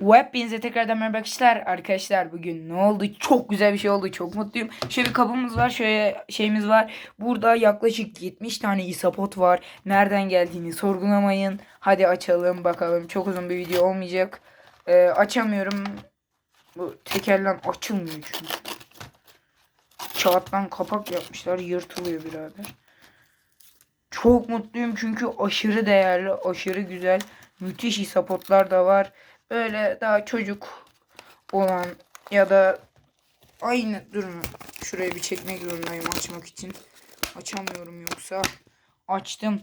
Hepinize tekrardan merhaba arkadaşlar. Arkadaşlar bugün ne oldu? Çok güzel bir şey oldu. Çok mutluyum. Şöyle bir kabımız var. Şöyle şeyimiz var. Burada yaklaşık 70 tane isapot var. Nereden geldiğini sorgulamayın. Hadi açalım bakalım. Çok uzun bir video olmayacak. Ee, açamıyorum. Bu tekerlen açılmıyor çünkü. Kağıttan kapak yapmışlar. Yırtılıyor birader. Çok mutluyum çünkü aşırı değerli, aşırı güzel, müthiş isapotlar da var. Böyle daha çocuk olan ya da aynı durun. Şuraya bir çekmek zorundayım açmak için. Açamıyorum yoksa. Açtım.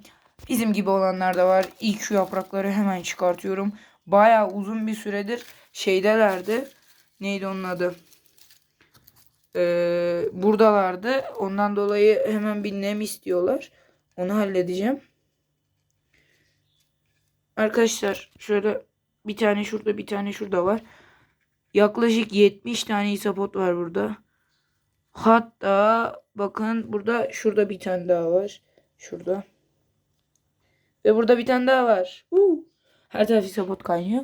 Bizim gibi olanlar da var. İlk yaprakları hemen çıkartıyorum. Baya uzun bir süredir şeydelerdi. Neydi onun adı? Ee, buradalardı. Ondan dolayı hemen bir nem istiyorlar. Onu halledeceğim. Arkadaşlar şöyle bir tane şurada bir tane şurada var. Yaklaşık 70 tane isapot var burada. Hatta bakın burada şurada bir tane daha var. Şurada. Ve burada bir tane daha var. Uu. Her taraf isapot kaynıyor.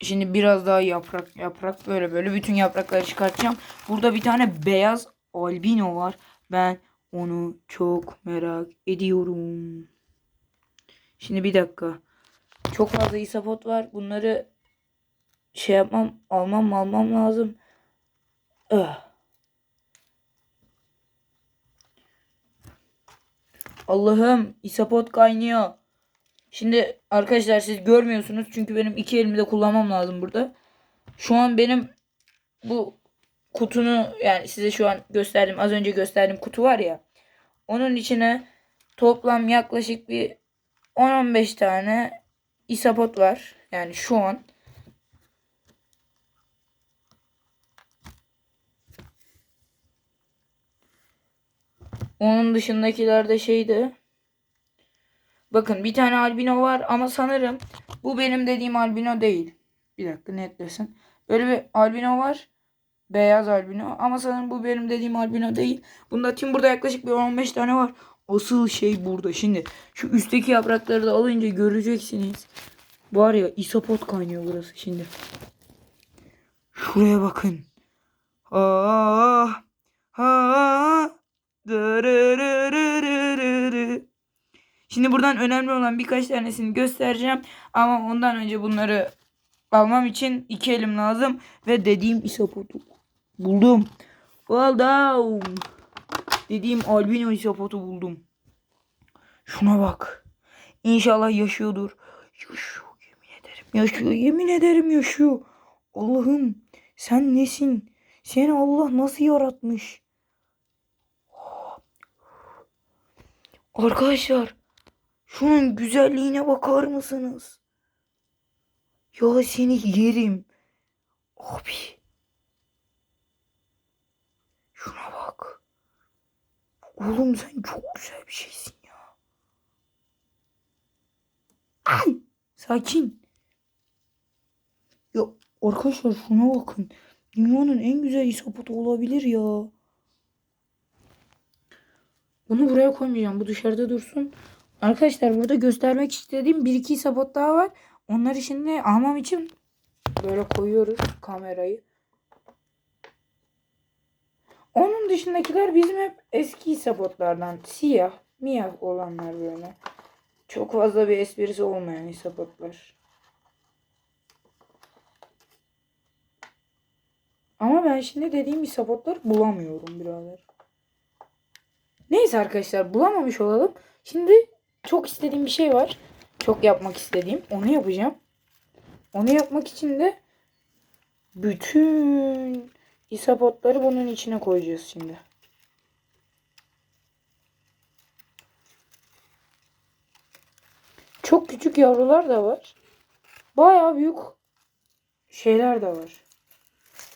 Şimdi biraz daha yaprak yaprak böyle böyle bütün yaprakları çıkartacağım. Burada bir tane beyaz albino var. Ben onu çok merak ediyorum. Şimdi bir dakika. Çok fazla isapot var. Bunları şey yapmam, almam almam lazım. Ah. Allah'ım isapot kaynıyor. Şimdi arkadaşlar siz görmüyorsunuz çünkü benim iki elimi de kullanmam lazım burada. Şu an benim bu kutunu yani size şu an gösterdim az önce gösterdiğim kutu var ya. Onun içine toplam yaklaşık bir 10-15 tane isapot var. Yani şu an. Onun dışındakiler de şeydi. Bakın bir tane albino var ama sanırım bu benim dediğim albino değil. Bir dakika netlesin. Böyle bir albino var. Beyaz albino ama sanırım bu benim dediğim albino değil. Bunda tüm burada yaklaşık bir 15 tane var. Asıl şey burada. Şimdi şu üstteki yaprakları da alınca göreceksiniz. Var ya isapot kaynıyor burası şimdi. Şuraya bakın. Ah, ah. Şimdi buradan önemli olan birkaç tanesini göstereceğim. Ama ondan önce bunları almam için iki elim lazım. Ve dediğim isopotu buldum. Buldum. Dediğim albino isopotu buldum. Şuna bak. İnşallah yaşıyordur. Yaşıyor yemin ederim. Yaşıyor yemin ederim yaşıyor. Allah'ım sen nesin? Seni Allah nasıl yaratmış? Arkadaşlar şunun güzelliğine bakar mısınız? Ya seni yerim. Abi. Şuna bak. Oğlum sen çok güzel bir şeysin ya. Ay, sakin. Ya arkadaşlar şuna bakın. Dünyanın en güzel isapotu olabilir ya. Bunu buraya koymayacağım. Bu dışarıda dursun. Arkadaşlar burada göstermek istediğim bir iki isapot daha var. Onları şimdi almam için böyle koyuyoruz kamerayı. Onun dışındakiler bizim hep eski isapotlardan. Siyah, miyah olanlar böyle. Çok fazla bir esprisi olmayan isapotlar. Ama ben şimdi dediğim isapotları bulamıyorum birader. Neyse arkadaşlar bulamamış olalım. Şimdi çok istediğim bir şey var. Çok yapmak istediğim. Onu yapacağım. Onu yapmak için de bütün isapotları bunun içine koyacağız şimdi. Çok küçük yavrular da var. Bayağı büyük şeyler de var.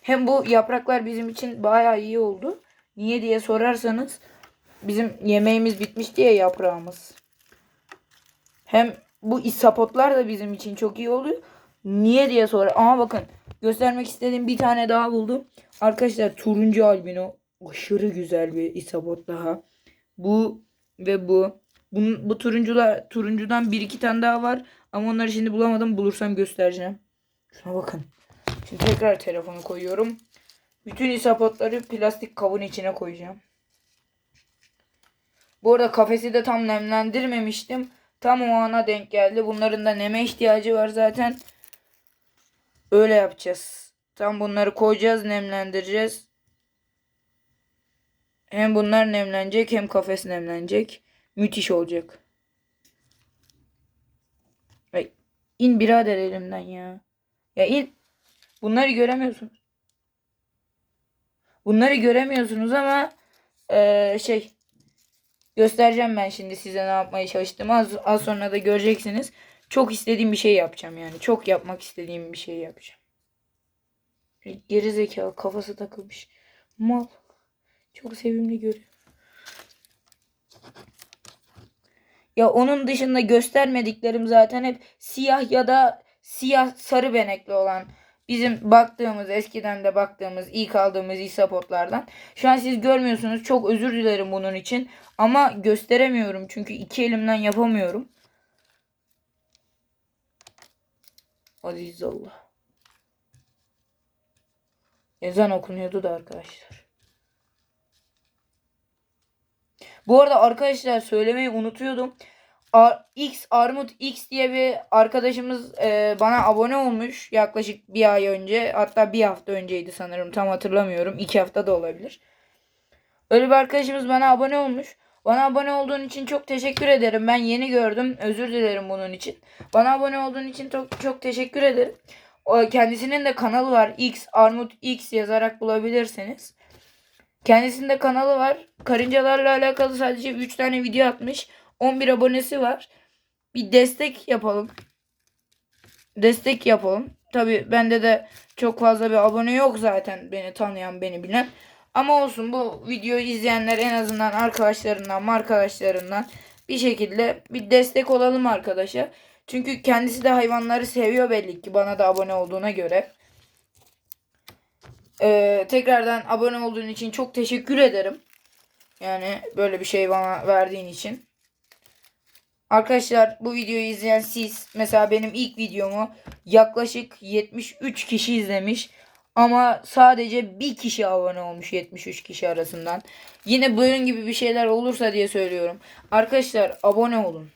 Hem bu yapraklar bizim için bayağı iyi oldu. Niye diye sorarsanız bizim yemeğimiz bitmiş diye yaprağımız. Hem bu isapotlar da bizim için çok iyi oluyor. Niye diye sorar. Ama bakın göstermek istediğim bir tane daha buldum. Arkadaşlar turuncu albino aşırı güzel bir isapot daha. Bu ve bu. Bunun, bu turuncular turuncudan bir iki tane daha var. Ama onları şimdi bulamadım. Bulursam göstereceğim. Şuna bakın. Şimdi tekrar telefonu koyuyorum. Bütün isapotları plastik kabın içine koyacağım. Bu arada kafesi de tam nemlendirmemiştim. Tam o ana denk geldi. Bunların da neme ihtiyacı var zaten. Öyle yapacağız. Tam bunları koyacağız, nemlendireceğiz. Hem bunlar nemlenecek hem kafes nemlenecek. Müthiş olacak. Ay, in birader elimden ya. Ya in. Bunları göremiyorsunuz. Bunları göremiyorsunuz ama eee, şey göstereceğim ben şimdi size ne yapmaya çalıştım. Az, az sonra da göreceksiniz. Çok istediğim bir şey yapacağım yani. Çok yapmak istediğim bir şey yapacağım. Geri zekalı kafası takılmış. Mal. Çok sevimli görüyor. Ya onun dışında göstermediklerim zaten hep siyah ya da siyah sarı benekli olan bizim baktığımız eskiden de baktığımız ilk aldığımız isapotlardan. Şu an siz görmüyorsunuz. Çok özür dilerim bunun için. Ama gösteremiyorum çünkü iki elimden yapamıyorum. Azizallah. Ezan okunuyordu da arkadaşlar. Bu arada arkadaşlar söylemeyi unutuyordum. Ar- X Armut X diye bir arkadaşımız e, bana abone olmuş yaklaşık bir ay önce. Hatta bir hafta önceydi sanırım tam hatırlamıyorum. iki hafta da olabilir. Öyle bir arkadaşımız bana abone olmuş. Bana abone olduğun için çok teşekkür ederim. Ben yeni gördüm. Özür dilerim bunun için. Bana abone olduğun için çok çok teşekkür ederim. Kendisinin de kanalı var. X Armut X yazarak bulabilirsiniz. Kendisinin de kanalı var. Karıncalarla alakalı sadece 3 tane video atmış. 11 abonesi var. Bir destek yapalım. Destek yapalım. Tabi bende de çok fazla bir abone yok zaten beni tanıyan beni bilen. Ama olsun bu videoyu izleyenler en azından arkadaşlarından arkadaşlarından bir şekilde bir destek olalım arkadaşa. Çünkü kendisi de hayvanları seviyor belli ki bana da abone olduğuna göre. Ee, tekrardan abone olduğun için çok teşekkür ederim. Yani böyle bir şey bana verdiğin için. Arkadaşlar bu videoyu izleyen siz mesela benim ilk videomu yaklaşık 73 kişi izlemiş. Ama sadece bir kişi abone olmuş 73 kişi arasından. Yine bunun gibi bir şeyler olursa diye söylüyorum. Arkadaşlar abone olun.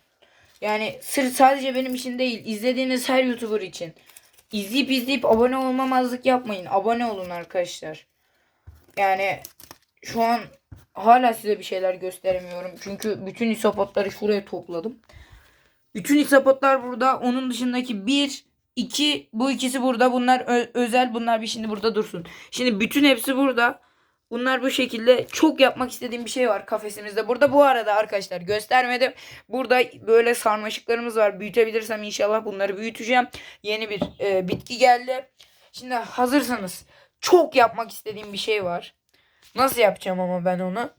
Yani sırf sadece benim için değil izlediğiniz her YouTuber için. İzleyip izleyip abone olmamazlık yapmayın. Abone olun arkadaşlar. Yani şu an hala size bir şeyler gösteremiyorum. Çünkü bütün isopotları şuraya topladım. Bütün isopotlar burada. Onun dışındaki bir, iki, bu ikisi burada. Bunlar özel. Bunlar bir şimdi burada dursun. Şimdi bütün hepsi burada. Bunlar bu şekilde çok yapmak istediğim bir şey var kafesimizde. Burada bu arada arkadaşlar göstermedim. Burada böyle sarmaşıklarımız var. Büyütebilirsem inşallah bunları büyüteceğim. Yeni bir e, bitki geldi. Şimdi hazırsanız çok yapmak istediğim bir şey var. Nasıl yapacağım ama ben onu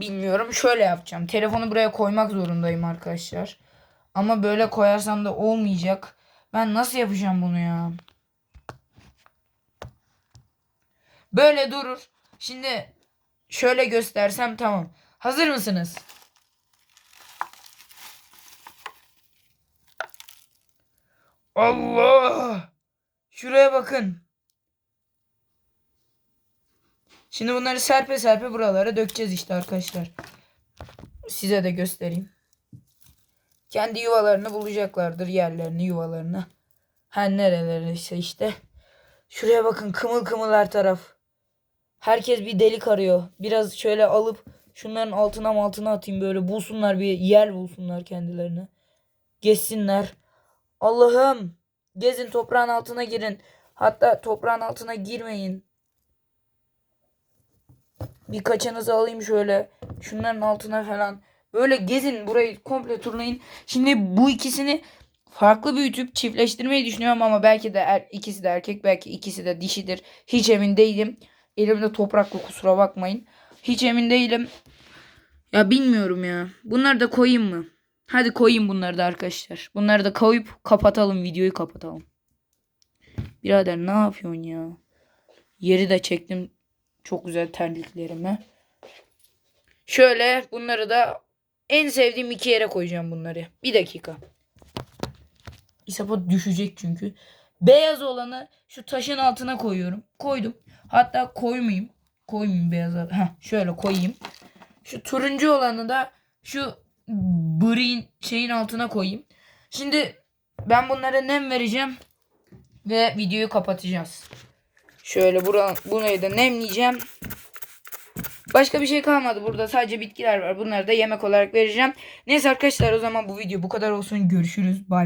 bilmiyorum. Şöyle yapacağım. Telefonu buraya koymak zorundayım arkadaşlar. Ama böyle koyarsam da olmayacak. Ben nasıl yapacağım bunu ya? Böyle durur. Şimdi şöyle göstersem tamam. Hazır mısınız? Allah! Şuraya bakın. Şimdi bunları serpe serpe buralara dökeceğiz işte arkadaşlar. Size de göstereyim. Kendi yuvalarını bulacaklardır yerlerini yuvalarını. Her nereleriyse işte. Şuraya bakın kımıl kımıl her taraf. Herkes bir delik arıyor. Biraz şöyle alıp şunların altına altına atayım böyle bulsunlar bir yer bulsunlar kendilerine. Gezsinler. Allah'ım gezin toprağın altına girin. Hatta toprağın altına girmeyin. Birkaçınızı alayım şöyle. Şunların altına falan. Böyle gezin burayı komple turlayın. Şimdi bu ikisini farklı büyütüp çiftleştirmeyi düşünüyorum ama belki de er, ikisi de erkek belki ikisi de dişidir. Hiç emin değilim. Elimde topraklı kusura bakmayın. Hiç emin değilim. Ya bilmiyorum ya. Bunları da koyayım mı? Hadi koyayım bunları da arkadaşlar. Bunları da koyup kapatalım videoyu kapatalım. Birader ne yapıyorsun ya? Yeri de çektim. Çok güzel terliklerime. Şöyle bunları da en sevdiğim iki yere koyacağım bunları. Bir dakika. İsapot düşecek çünkü. Beyaz olanı şu taşın altına koyuyorum. Koydum. Hatta koymayayım. Koymayayım beyaza. Heh, şöyle koyayım. Şu turuncu olanı da şu green şeyin altına koyayım. Şimdi ben bunlara nem vereceğim ve videoyu kapatacağız. Şöyle bura, burayı da nemleyeceğim. Başka bir şey kalmadı burada. Sadece bitkiler var. Bunları da yemek olarak vereceğim. Neyse arkadaşlar o zaman bu video bu kadar olsun. Görüşürüz. Bye.